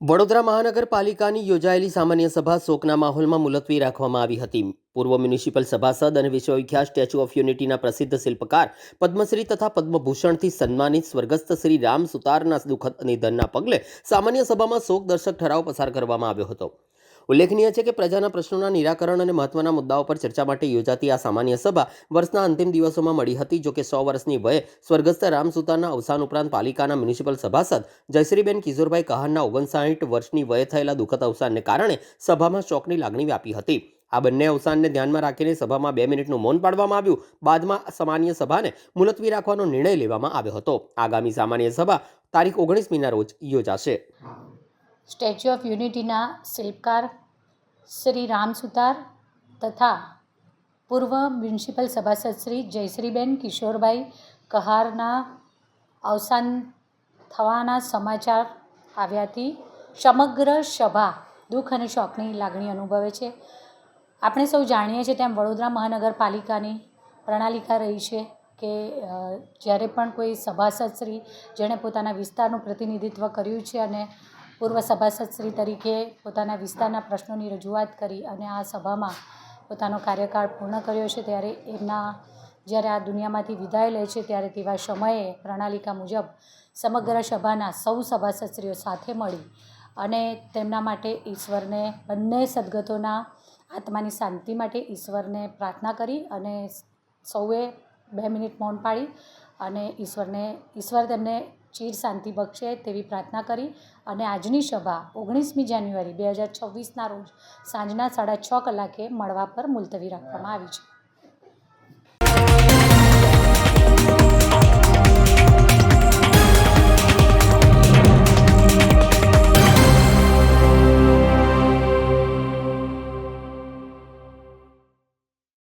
વડોદરા મહાનગરપાલિકાની યોજાયેલી સામાન્ય સભા શોકના માહોલમાં મુલતવી રાખવામાં આવી હતી. પૂર્વ મ્યુનિસિપલ સભાસદ અને વિશ્વવિખ્યાત સ્ટેચ્યુ ઓફ યુનિટીના પ્રસિદ્ધ શિલ્પકાર, પદ્મશ્રી તથા પદ્મભૂષણથી સન્માનિત સ્વર્ગસ્થ શ્રી રામ સુતારના દુઃખદ નિધનના પગલે સામાન્ય સભામાં શોક દર્શક ઠરાવ પસાર કરવામાં આવ્યો હતો. ઉલ્લેખનીય છે કે પ્રજાના પ્રશ્નોના નિરાકરણ અને મહત્વના મુદ્દાઓ પર ચર્ચા માટે યોજાતી આ સામાન્ય સભા વર્ષના અંતિમ દિવસોમાં મળી હતી જોકે સો વર્ષની વયે સ્વર્ગસ્થ રામસુતારના અવસાન ઉપરાંત પાલિકાના મ્યુનિસિપલ સભાસદ જયશ્રીબેન કિશોરભાઈ કહારના ઓગણસાઠ વર્ષની વયે થયેલા દુઃખદ અવસાનને કારણે સભામાં શોકની લાગણી વ્યાપી હતી. આ બંને અવસાનને ધ્યાનમાં રાખીને સભામાં બે મિનિટનું મૌન પાડવામાં આવ્યું. બાદમાં સામાન્ય સભાને મુલતવી રાખવાનો નિર્ણય લેવામાં આવ્યો હતો. આગામી સામાન્ય સભા તારીખ ઓગણીસમીના રોજ યોજાશે. સ્ટેચ્યુ ઓફ યુનિટીના શિલ્પકાર શ્રી રામ સુતાર તથા પૂર્વ મ્યુનિસિપલ સભાસદ શ્રી જયશ્રીબેન કિશોરભાઈ કહારના અવસાન થવાના સમાચાર આવ્યાથી સમગ્ર સભા દુઃખ અને શોકની લાગણી અનુભવે છે. આપણે સૌ જાણીએ છીએ તેમ વડોદરા મહાનગરપાલિકાની પ્રણાલિકા રહી છે કે જ્યારે પણ કોઈ સભાસદ શ્રી જેણે પોતાના વિસ્તારનું પ્રતિનિધિત્વ કર્યું છે અને પૂર્વ સભાસદ શ્રી તરીકે પોતાના વિસ્તારના પ્રશ્નોની રજૂઆત કરી અને આ સભામાં પોતાનો કાર્યકાળ પૂર્ણ કર્યો છે. ત્યારે એમના જ્યારે આ દુનિયામાંથી વિદાય લે છે, ત્યારે તેવા સમયે પ્રણાલિકા મુજબ સમગ્ર સભાના સૌ સભાસદશ્રીઓ સાથે મળી અને તેમના માટે ઈશ્વરને બંને સદગતોના આત્માની શાંતિ માટે ઈશ્વરને પ્રાર્થના કરી અને સૌએ બે મિનિટ મૌન પાડી અને ઈશ્વરને, ઈશ્વર તેમને ચીર શાંતિ બક્ષે તેવી પ્રાર્થના કરી અને આજની સભા ઓગણીસમી જાન્યુઆરી બે હજાર છવ્વીસના રોજ સાંજના સાડા છ કલાકે મળવા પર મુલતવી રાખવામાં આવી છે.